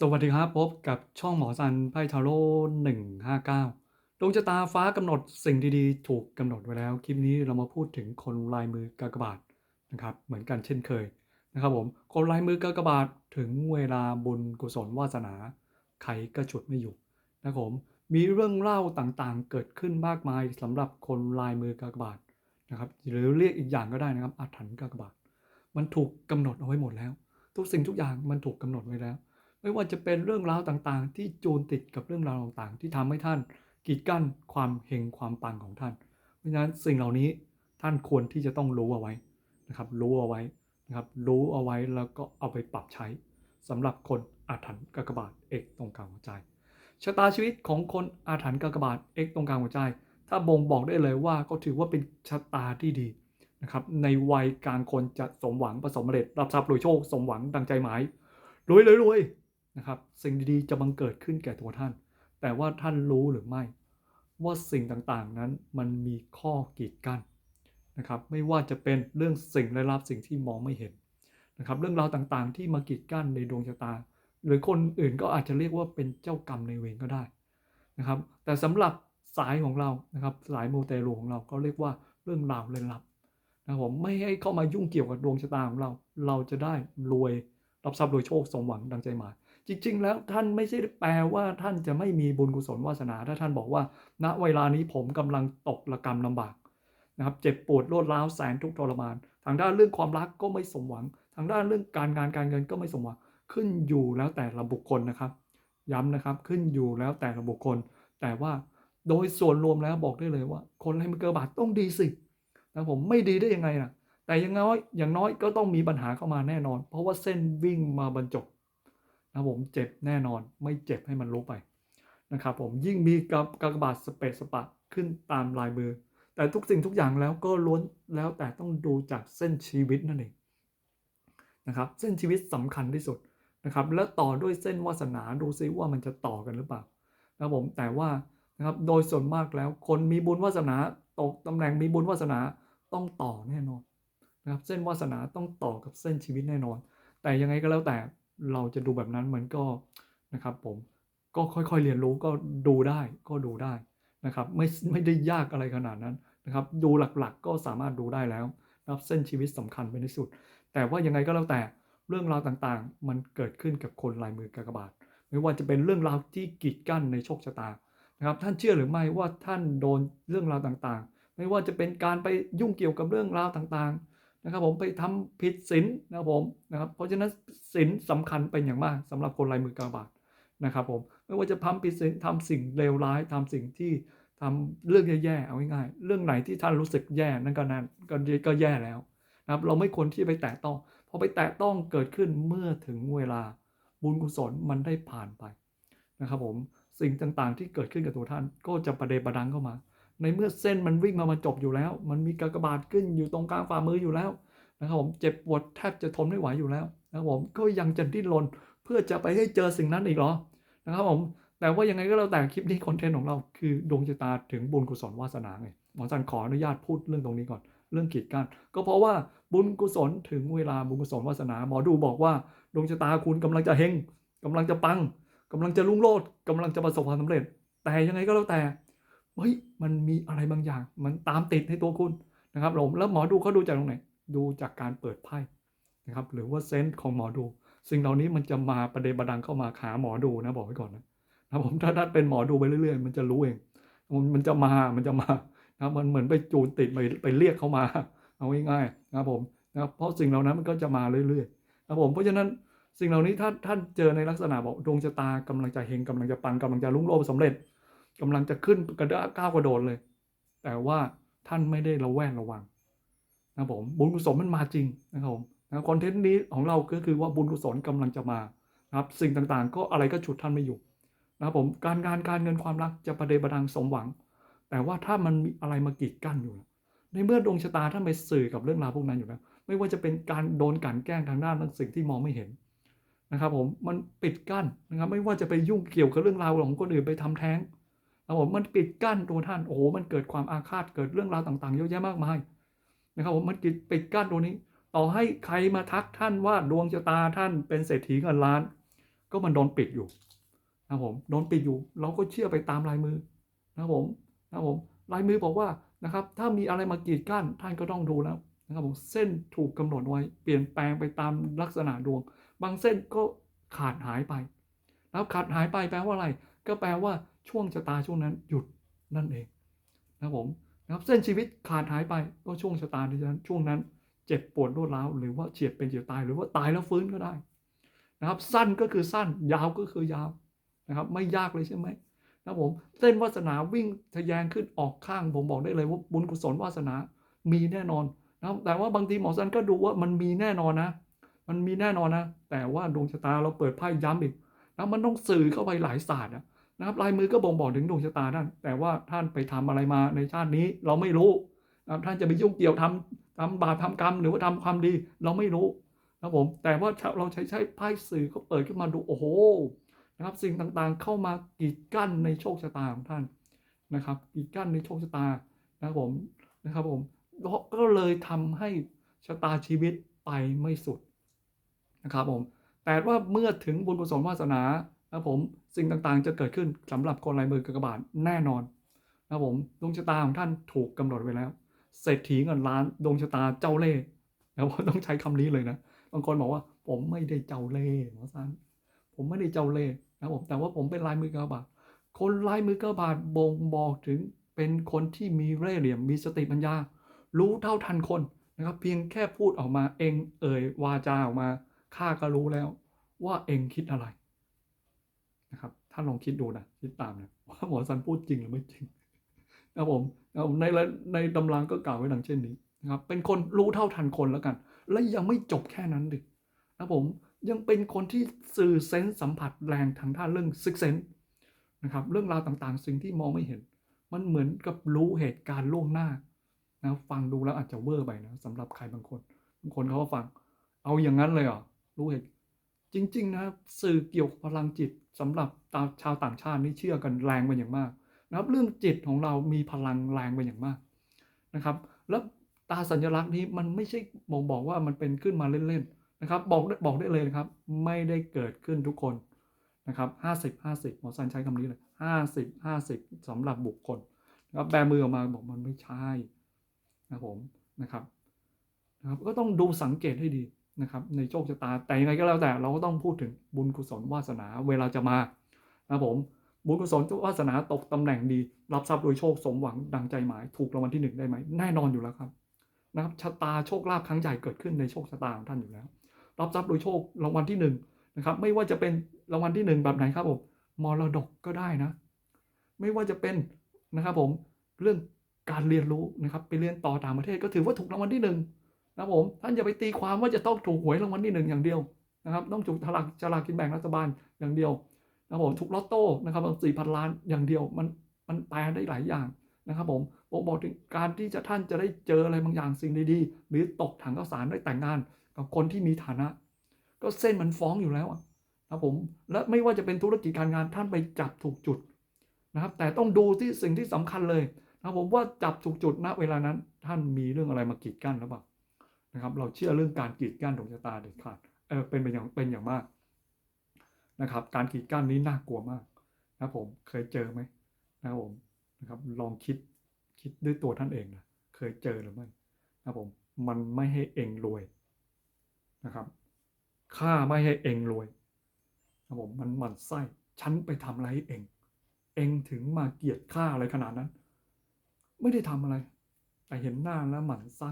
สวัสดีครับพบกับช่องหมอซันไพ่ทาโร่หนึ่งห้าเก้าดวงชะตาฟ้ากำหนดสิ่งดีๆ ถูกกำหนดไว้แล้ว คลิปนี้เรามาพูดถึงคนลายมือกากบาทนะครับเหมือนกันเช่นเคยนะครับผมคนลายมือกากบาทถึงเวลาบุญกุศลวาสนาใครก็ฉุดไม่อยู่นะครับผมมีเรื่องเล่าต่างๆ เกิดขึ้นมากมายสำหรับคนลายมือกากบาทนะครับหรือเรียกอีกอย่างก็ได้นะครับอาถรรพ์กากบาท มันถูกกำหนดเอาไว้หมดแล้ว ทุกสิ่งทุกอย่างมันถูกกำหนดไว้แล้ว ไม่ว่าจะเป็นเรื่องราวต่างๆ ที่จูนติดกับเรื่องราวต่างๆ ที่ทำให้ท่านกีดกั้นความเฮงความปังของท่าน เพราะฉะนั้นสิ่งเหล่านี้ท่านควรที่จะต้องรู้เอาไว้นะครับ รู้เอาไว้นะครับ รู้เอาไว้แล้วก็เอาไปปรับใช้สำหรับคนอาถรรพ์กากบาทเอกตรงกลางหัวใจชะตาชีวิตของคนอาถรรพ์กากบาทเอกตรงกลางหัวใจ ถ้าบ่งบอกได้เลยว่าก็ถือว่าเป็นชะตาที่ดีนะครับ ในวัยกลางคนจะสมหวังประสบสำเร็จรับทรัพย์รวยโชค สมหวังดังใจหมายรวยเลยรวย นะครับ สิ่งดีๆจะบังเกิดขึ้นแก่ตัวท่าน แต่ว่าท่านรู้หรือไม่ ว่าสิ่งต่างๆนั้นมันมีข้อกีดกั้นนะครับ ไม่ว่าจะเป็นเรื่องสิ่งลี้ลับสิ่งที่มองไม่เห็นนะครับ เรื่องราวต่างๆ ที่มากีดกั้นในดวงชะตา หรือคนอื่นก็อาจจะเรียกว่าเป็นเจ้ากรรมในเวรก็ได้นะครับ แต่สำหรับสายของเรานะครับสายมูเตลูของเราก็เรียกว่าเรื่องราวลี้ลับนะครับผมไม่ให้เข้ามายุ่งเกี่ยวกับดวงชะตาของเรา เราจะได้รวยรับทรัพย์รวยโชคสมหวังดังใจหมาย จริง ๆ แล้วท่านไม่ใช่แปลว่าท่านจะไม่มีบุญกุศลวาสนา ถ้าท่านบอกว่า ณเวลานี้ผมกำลังตกระกรรมลำบากนะครับเจ็บปวดรวดร้าวแสนทุกทรมาน ทางด้านเรื่องความรักก็ไม่สมหวัง ทางด้านเรื่องการงานการเงินก็ไม่สมหวังขึ้นอยู่แล้วแต่ละบุคคลนะครับ ย้ำนะครับขึ้นอยู่แล้วแต่ละบุคคล แต่ว่าโดยส่วนรวมแล้วบอกได้เลยว่า คนให้มันเกิดบาทต้องดีสินะผมไม่ดีได้ยังไงล่ะแต่อยังน้อยอย่างน้อยก็ต้องมีปัญหาเข้ามาแน่นอน เพราะว่าเส้นวิ่งมาบรรจบ นะผมเจ็บแน่นอนไม่เจ็บให้มันรู้ไปนะครับผมยิ่งมีกับกากบาทสเปซสปะขึ้นตามลายมือ แต่ทุกสิ่งทุกอย่างแล้วก็ล้วนแล้วแต่ต้องดูจากเส้นชีวิตนั่นเองนะครับเส้นชีวิตสำคัญที่สุดนะครับและต่อด้วยเส้นวาสนาดูซิว่ามันจะต่อกันหรือเปล่านะผมแต่ว่านะครับโดยส่วนมากแล้วคนมีบุญวาสนาตกตำแหน่งมีบุญวาสนาต้องต่อแน่นอนนะครับเส้นวาสนาต้องต่อกับเส้นชีวิตแน่นอน แต่ยังไงก็แล้วแต่ เราจะดูแบบนั้นมันก็นะครับผมก็ค่อยๆเรียนรู้ก็ดูได้ก็ดูได้นะครับไม่ไม่ได้ยากอะไรขนาดนั้นนะครับดูหลักๆก็สามารถดูได้แล้วนะครับเส้นชีวิตสำคัญเป็นที่สุด แต่ว่ายังไงก็แล้วแต่เรื่องราวต่างๆ มันเกิดขึ้นกับคนลายมือกากบาท ไม่ว่าจะเป็นเรื่องราวที่กีดกั้นในโชคชะตานะครับท่านเชื่อหรือไม่ว่าท่านโดนเรื่องราวต่างๆ ไม่ว่าจะเป็นการไปยุ่งเกี่ยวกับเรื่องราวต่างๆ นะครับผมไปทำผิดศีลนะครับผมนะครับเพราะฉะนั้นศีลสำคัญเป็นอย่างมากสำหรับคนลายมือกาบาทนะครับผมไม่ว่าจะทำผิดศีลทำสิ่งเลวร้ายทำสิ่งที่ทำเรื่องแย่ๆเอาง่ายๆเรื่องไหนที่ท่านรู้สึกแย่นั่นก็นั่นก็ก็แย่แล้วนะครับเราไม่ควรที่ไปแตะต้องพอไปแตะต้องเกิดขึ้นเมื่อถึงเวลาบุญกุศลมันได้ผ่านไปนะครับผมสิ่งต่างๆที่เกิดขึ้นกับตัวท่านก็จะประเดประดังเข้ามา ในเมื่อเส้นมันวิ่งมามาจบอยู่แล้ว มันมีกากบาทขึ้นอยู่ตรงกลางฝ่ามืออยู่แล้วนะครับผมเจ็บปวดแทบจะทนไม่ไหวอยู่แล้วนะครับผมก็ยังจะดิ้นรนเพื่อจะไปให้เจอสิ่งนั้นอีกเหรอนะครับผมแต่ว่ายังไงก็แล้วแต่คลิปนี้คอนเทนต์ของเราคือดวงชะตาถึงบุญกุศลวาสนาไงหมอจันขออนุญาตพูดเรื่องตรงนี้ก่อน เรื่องกีดกันก็เพราะว่าบุญกุศลถึงเวลาบุญกุศลวาสนา หมอดูบอกว่าดวงชะตาคุณกำลังจะเฮงกำลังจะปังกำลังจะรุ่งโรจน์กำลังจะประสบความสำเร็จ แต่ยังไงก็แล้วแต่ เฮ้ยมันมีอะไรบางอย่าง มันตามติดในตัวคุณนะครับผมแล้วหมอดูเขาดูจากตรงไหน ดูจากการเปิดไพ่นะครับหรือว่าเซนส์ของหมอดู สิ่งเหล่านี้มันจะมาประเดประดังเข้ามาหาหมอดูนะบอกไว้ก่อนนะนะผมถ้าท่านเป็นหมอดูไปเรื่อยๆ มันจะรู้เอง มันมันจะมามันจะมานะมันเหมือนไปจูนติดไปไปเรียกเขามา เอาง่ายๆนะผมนะครับเพราะสิ่งเหล่านั้นมันก็จะมาเรื่อยๆนะผมเพราะฉะนั้นสิ่งเหล่านี้ถ้าท่านเจอในลักษณะบอกดวงชะตากำลังจะเฮงกำลังจะปังกำลังจะรุ่งโรจน์สำเร็จ กำลังจะขึ้นกระด้าก้าวกระโดดเลย แต่ว่าท่านไม่ได้ระแวดระวังนะครับผมบุญกุศลมันมาจริงนะครับผมนะคอนเทนต์นี้ของเราก็คือว่าบุญกุศลกำลังจะมานะครับสิ่งต่างๆ ก็อะไรก็ฉุดท่านไม่อยู่นะครับผมการงานการเงินความรักจะประเดประดังสมหวัง แต่ว่าถ้ามันมีอะไรมากีดกั้นอยู่ ในเมื่อดวงชะตาท่านไปสื่อกับเรื่องราวพวกนั้นอยู่แล้วไม่ว่าจะเป็นการโดนการแกล้งทางด้านสิ่งที่มองไม่เห็นนะครับผมมันปิดกั้นนะครับไม่ว่าจะไปยุ่งเกี่ยวกับเรื่องราวของคนอื่นไปทำแท้ง นะครับผมมันปิดกั้นตัวท่านโอ้โหมันเกิดความอาฆาตเกิดเรื่องราวต่างๆเยอะแยะมากมายนะครับผมมันปิดกั้นตัวนี้ ต่อให้ใครมาทักท่านว่าดวงชะตาท่านเป็นเศรษฐีเงินล้าน ก็มันโดนปิดอยู่นะครับผมโดนปิดอยู่ เราก็เชื่อไปตามลายมือนะครับผมนะครับผมลายมือบอกว่านะครับถ้ามีอะไรมากีดกั้นท่านก็ต้องดูแล้วนะครับผมเส้นถูกกำหนดไว้เปลี่ยนแปลงไปตามลักษณะดวง บางเส้นก็ขาดหายไปนะครับขาดหายไปแปลว่าอะไร ก็แปลว่าช่วงชะตาช่วงนั้นหยุดนั่นเองนะผมนะครับเส้นชีวิตขาดหายไปก็ช่วงชะตาที่นั้นช่วงนั้น เจ็บปวดรวดร้าวหรือว่าเฉียดเป็นเฉียดตายหรือว่าตายแล้วฟื้นก็ได้นะครับ สั้นก็คือสั้นยาวก็คือยาวนะครับ ไม่ยากเลยใช่ไหมนะผมเส้นวาสนาวิ่งทะแยงขึ้นออกข้างผมบอกได้เลยว่าบุญกุศลวาสนามีแน่นอนนะครับแต่ว่าบางทีหมอสันก็ดูว่ามันมีแน่นอนนะ มันมีแน่นอนนะ แต่ว่าดวงชะตาเราเปิดไพ่ย้ำอีกนะมันต้องสื่อเข้าไปหลายศาสตร์นะ นะครับลายมือก็บ่งบอกถึงดวงชะตาท่าน แต่ว่าท่านไปทำอะไรมาในชาตินี้เราไม่รู้นะท่านจะไปยุ่งเกี่ยวทำทำบาปทำกรรมหรือว่าทำความดีเราไม่รู้นะผมแต่ว่าเราใช้ใช้ไพ่สื่อก็เปิดขึ้นมาดูโอ้โหนะครับสิ่งต่างๆเข้ามากีดกั้นในโชคชะตาของท่านนะครับกีดกั้นในโชคชะตานะครับผมนะครับผมก็เลยทำให้ชะตาชีวิตไปไม่สุดนะครับผมแต่ว่าเมื่อถึงบุญกุศลวาสนานะครับผม สิ่งต่างๆ จะเกิดขึ้นสำหรับคนลายมือกากบาทแน่นอนนะครับผมดวงชะตาของท่านถูกกำหนดไว้แล้ว เศรษฐีเงินล้านดวงชะตาเจ้าเล่ห์นะผมต้องใช้คำนี้เลยนะบางคนบอกว่า ผมไม่ได้เจ้าเล่ห์หมอซันผมไม่ได้เจ้าเล่ห์นะผมแต่ว่าผมเป็นลายมือกระบาดคนลายมือกระบาดบ่งบอกถึงเป็นคนที่มีเร่ห์เหลี่ยมมีสติปัญญา รู้เท่าทันคนนะครับเพียงแค่พูดออกมาเองเอ่ยวาจาออกมาข้าก็รู้แล้วว่าเองคิดอะไร นะครับท่านลองคิดดูนะคิดตามนะว่าหมอซันพูดจริงหรือไม่จริงนะผมนะผมในในตำรางก็กล่าวไว้ดังเช่นนี้นะครับเป็นคนรู้เท่าทันคนแล้วกัน และยังไม่จบแค่นั้นดินะผมยังเป็นคนที่สื่อเซนส์สัมผัสแรงทางด้านเรื่องซิกเซนนะครับเรื่องราวต่างๆ สิ่งที่มองไม่เห็น มันเหมือนกับรู้เหตุการณ์ล่วงหน้านะฟังดูแล้วอาจจะเวอร์ไปนะสำหรับใครบางคนบางคนเขาก็ฟัง เอาอย่างนั้นเลยเหรอรู้เหตุ จริง ๆ นะสื่อเกี่ยวกับพลังจิตสำหรับชาวต่างชาตินี่เชื่อกันแรงเป็นอย่างมากนะครับ เรื่องจิตของเรามีพลังแรงเป็นอย่างมากนะครับ แล้วตาสัญลักษณ์นี้มันไม่ใช่บอกบอกว่ามันเป็นขึ้นมาเล่นๆนะครับ บอกบอกได้เลยนะครับ ไม่ได้เกิดขึ้นทุกคนนะครับห้าสิบห้าสิบหมอสันใช้คำนี้เลยห้าสิบห้าสิบสำหรับบุคคลนะครับแบมือออกมาบอกมันไม่ใช่นะผมนะครับนะครับ ก็ต้องดูสังเกตให้ดี นะครับในโชคชะตาแต่ยังไงก็แล้วแต่เราก็ต้องพูดถึงบุญกุศลวาสนาเวลาจะมานะผมบุญกุศลวาสนาตกตำแหน่งดี รับทรัพย์โดยโชคสมหวังดังใจหมาย ถูกรางวัลที่หนึ่งได้ไหมแน่นอนอยู่แล้วครับนะครับชะตาโชคลาภครั้งใหญ่เกิดขึ้นในโชคชะตาของท่านอยู่แล้ว รับทรัพย์โดยโชครางวัลที่หนึ่งนะครับไม่ว่าจะเป็นรางวัลที่หนึ่งแบบไหนครับผมมรดกก็ได้นะ ไม่ว่าจะเป็นนะครับผมเรื่องการเรียนรู้นะครับไปเรียนต่อต่างประเทศก็ถือว่าถูกรางวัลที่หนึ่ง นะผมท่านอย่าไปตีความว่าจะต้องถูกหวยรางวัลที่หนึ่งอย่างเดียวนะครับต้องถูกฉลากฉลากกินแบ่งรัฐบาลอย่างเดียวนะผมถูกลอตโต้นะครับสี่พันล้านอย่างเดียวมันมันแปลได้หลายอย่างนะครับผมผมบอกถึงการที่จะท่านจะได้เจออะไรบางอย่างสิ่งดีๆ หรือตกถังข้าวสารได้แต่งงานกับคนที่มีฐานะ ก็เส้นมันฟ้องอยู่แล้วนะผมและไม่ว่าจะเป็นธุรกิจการงานท่านไปจับถูกจุดนะครับ แต่ต้องดูที่สิ่งที่สำคัญเลยนะผมว่าจับถูกจุดณเวลานั้นท่านมีเรื่องอะไรมากีดกั้นหรือเปล่า นะครับ เราเชื่อเรื่องการกีดกั้นดวงชะตาเด็ดขาดเออเป็นไปอย่างเป็นอย่างมากนะครับ การกีดกั้นนี้น่ากลัวมากนะผมเคยเจอไหมนะครับผมนะครับ ลองคิดคิดด้วยตัวท่านเองนะเคยเจอหรือไม่นะผมมันไม่ให้เองรวยนะครับข้าไม่ให้เองรวยนะผมมันหมันไส้ฉันไปทำอะไรให้เอง เองถึงมาเกลียดข้าอะไรขนาดนั้น ไม่ได้ทำอะไร แต่เห็นหน้าแล้วหมันไส้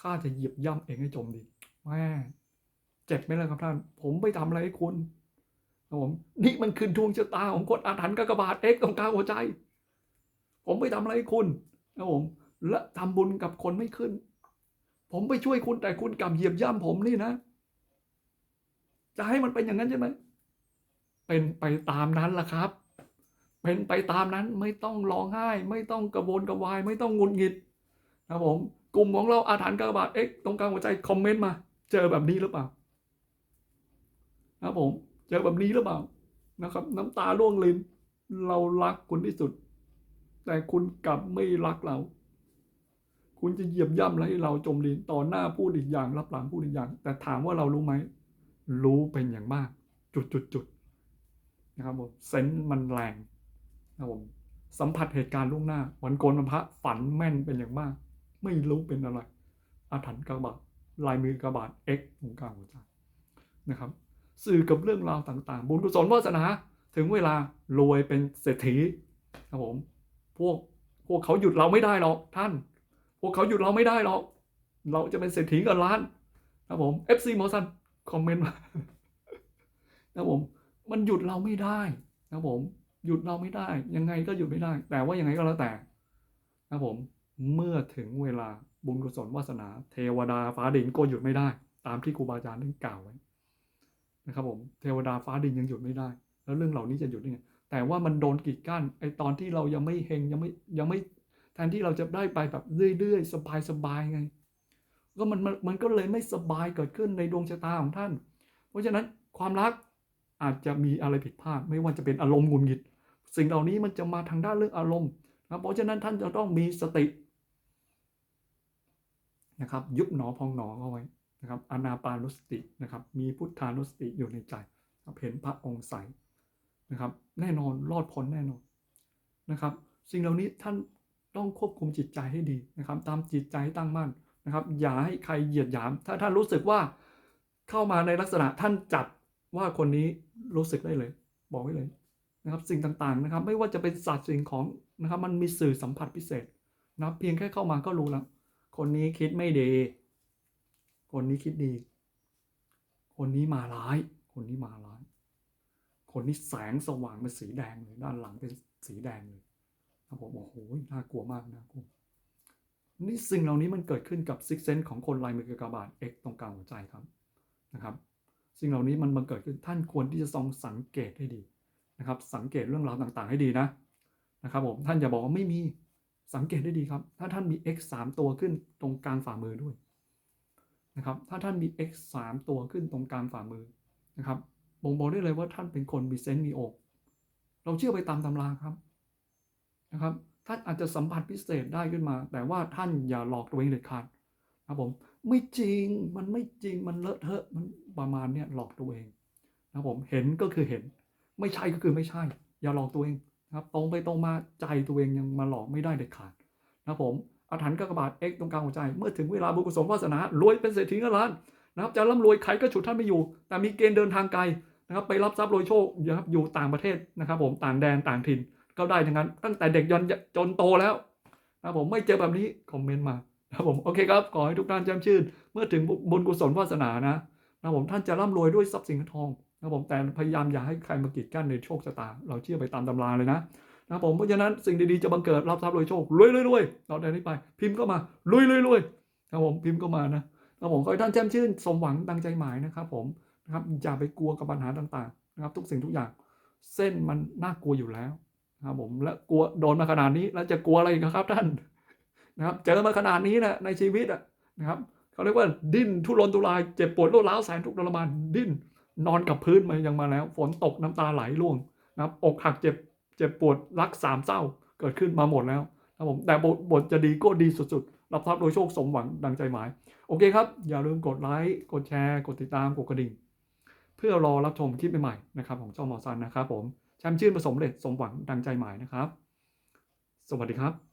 ข้าจะเหยียบย่ำเองให้จมดิแม่เจ็บไหมล่ะครับท่าน ผมไปทำอะไรให้คุณนะผมนี่มันคือดวงชะตาของคนอาถรรพ์กากบาทเอ็กตรงกลางหัวใจ ผมไปทำอะไรให้คุณนะผมและทำบุญกับคนไม่ขึ้น ผมไปช่วยคุณแต่คุณกลับเหยียบย่ำผมนี่นะ จะให้มันเป็นอย่างนั้นใช่ไหมเป็นไปตามนั้นล่ะครับ เป็นไปตามนั้นไม่ต้องร้องไห้ ไม่ต้องกระวนกระวาย ไม่ต้องงุนงิดนะผม กลุ่มของเราอาถรรพ์กากบาทเอ็กตรงกลางหัวใจคอมเมนต์มา เจอแบบนี้หรือเปล่านะผมเจอแบบนี้หรือเปล่านะครับ น้ำตาล่วงลินเรารักคุณที่สุด แต่คุณกลับไม่รักเรา คุณจะเหยียบย่ำอะไรให้เราจมดินต่อหน้าพูดอีกอย่างรับหลังพูดอีกอย่าง แต่ถามว่าเรารู้ไหมรู้เป็นอย่างมาก จุดจุดจุดนะครับผมเซนส์มันแรงนะครับผมสัมผัสเหตุการณ์ล่วงหน้า วันโกนวันพระฝันแม่นเป็นอย่างมาก ไม่รู้เป็นอะไร อาถรรพ์กระบาดลายมือกระบาด X ของกลางหัวใจนะครับ สื่อกับเรื่องราวต่างๆ บุญกุศลวาสนา ถึงเวลารวยเป็นเศรษฐีครับผมพวกพวกเขาหยุดเราไม่ได้หรอกท่าน พวกเขาหยุดเราไม่ได้หรอกเราจะเป็นเศรษฐีเกันล้านครับผม FC หมอสันคอมเมนต์มานะครับผมมันหยุดเราไม่ได้นะครับผม หยุดเราไม่ได้ ยังไงก็หยุดไม่ได้ แต่ว่ายังไงก็แล้วแต่นะครับผม เมื่อถึงเวลาบุญกุศลวาสนา เทวดาฟ้าดินก็หยุดไม่ได้ ตามที่ครูบาอาจารย์ได้กล่าวไว้นะครับผมเทวดาฟ้าดินยังหยุดไม่ได้ แล้วเรื่องเหล่านี้จะหยุดได้ไงแต่ว่ามันโดนกีดกั้นไอตอนที่เรายังไม่เฮงยังไม่ยังไม่แทนที่เราจะได้ไปแบบเรื่อยๆ สบายๆไงก็มันมันก็เลยไม่สบายเกิดขึ้นในดวงชะตาของท่าน เพราะฉะนั้นความรักอาจจะมีอะไรผิดพลาดไม่ว่าจะเป็นอารมณ์งุนหงิด สิ่งเหล่านี้มันจะมาทางด้านเรื่องอารมณ์นะเพราะฉะนั้นท่านจะต้องมีสติ นะครับ ยุบหนอพองหนอเอาไว้นะครับอนาปานุสตินะครับ มีพุทธานุสติอยู่ในใจเห็นพระองค์ใสนะครับ แน่นอนรอดพ้นแน่นอนนะครับ สิ่งเหล่านี้ท่านต้องควบคุมจิตใจให้ดีนะครับ ตามจิตใจให้ตั้งมั่นนะครับ อย่าให้ใครเหยียดหยาม ถ้าท่านรู้สึกว่าเข้ามาในลักษณะท่านจับว่าคนนี้รู้สึกได้เลย บอกไว้เลยนะครับ สิ่งต่างๆนะครับ ไม่ว่าจะเป็นสัตว์สิ่งของนะครับ มันมีสื่อสัมผัสพิเศษนะครับ เพียงแค่เข้ามาก็รู้แล้ว คนนี้คิดไม่ดี คนนี้คิดดี คนนี้มาร้าย คนนี้มาร้าย คนนี้แสงสว่างเป็นสีแดงเลย ด้านหลังเป็นสีแดงเลยครับผมโอ้โหน่ากลัวมากน่ากลัวนี่สิ่งเหล่านี้มันเกิดขึ้นกับซิกเซนของคนลายมือกากบาท X ตรงกลางหัวใจครับนะครับ สิ่งเหล่านี้มันมันเกิดขึ้นท่านควรที่จะทรงสังเกตให้ดีนะครับ สังเกตเรื่องราวต่างๆ ให้ดีนะนะครับผมท่านอย่าบอกว่าไม่มี สังเกตได้ดีครับ ถ้าท่านมี x 3 ตัวขึ้นตรงกลางฝ่ามือด้วยนะครับ ถ้าท่านมี x 3 ตัวขึ้นตรงกลางฝ่ามือนะครับบ่งบอกได้เลยว่าท่านเป็นคนมีเซนต์มีอกเราเชื่อไปตามตำราครับนะครับ ท่านอาจจะสัมผัสพิเศษได้ขึ้นมา แต่ว่าท่านอย่าหลอกตัวเองเด็ดขาดครับผมไม่จริงมันไม่จริงมันเลอะเทอะมันประมาณเนี้ยหลอกตัวเองนะครับผมเห็นก็คือเห็น ไม่ใช่ก็คือไม่ใช่ อย่าหลอกตัวเอง นะครับตรงไปตรงมาใจตัวเองยังมาหลอกไม่ได้เด็ดขาดนะครับผมอาถรรพ์กากบาท X ตรงกลางหัวใจ เมื่อถึงเวลาบุญกุศลวาสนารวยเป็นเศรษฐีเงินล้านนะครับจะร่ำรวยใครก็ฉุดท่านไม่อยู่ แต่มีเกณฑ์เดินทางไกลนะครับไปรับทรัพย์โดยโชคนะครับอยู่ต่างประเทศนะครับผมต่างแดนต่างถิ่นก็ได้ทั้งนั้น ตั้งแต่เด็กยันจนโตแล้วนะครับผมไม่เจอแบบนี้คอมเมนต์มานะครับผมโอเคครับขอให้ทุกท่านแจ่มชื่น เมื่อถึงบุญกุศลวาสนานะนะครับผมท่านจะร่ำรวยด้วยทรัพย์สินเงินทอง นะครับผมแต่พยายามอย่าให้ใครมากีดกั้นในโชคชะตา เราเชื่อไปตามตำราเลยนะนะครับผมเพราะฉะนั้นสิ่งดีๆจะบังเกิดรับทรัพย์รวยโชครวยรวยรวยเราได้นี้ไป พิมพ์ก็มา รวยรวยรวยนะครับผมพิมพ์ก็มานะนะครับผมขอให้ท่านแจ่มชื่นสมหวังดังใจหมายนะครับ ผมนะครับอย่าไปกลัวกับปัญหาต่างๆนะครับ ทุกสิ่งทุกอย่าง เส้นมันน่ากลัวอยู่แล้วนะครับผมและกลัวโดนมาขนาดนี้แล้วจะกลัวอะไรอีกครับท่านนะครับเจอมาขนาดนี้นะในชีวิตนะครับเขาเรียกว่าดิ้นทุรนทุรายเจ็บปวดรวดร้าวแสนทุกข์ทรมานดิ้น นอนกับพื้นมายังมาแล้ว ฝนตกน้ำตาไหลร่วงนะครับอกหักเจ็บเจ็บปวดรักสามเศร้าเกิดขึ้นมาหมดแล้วนะครับผมแต่บทบทจะดีก็ดีสุดๆ รับทรัพย์โดยโชคสมหวังดังใจหมาย โอเคครับ อย่าลืมกดไลค์ กดแชร์ กดติดตาม กดกระดิ่ง เพื่อรอรับชมคลิปใหม่ๆนะครับของเจ้าหมอซันนะครับผมแชมป์ชื่นผสมเร็จสมหวังดังใจหมายนะครับ สวัสดีครับ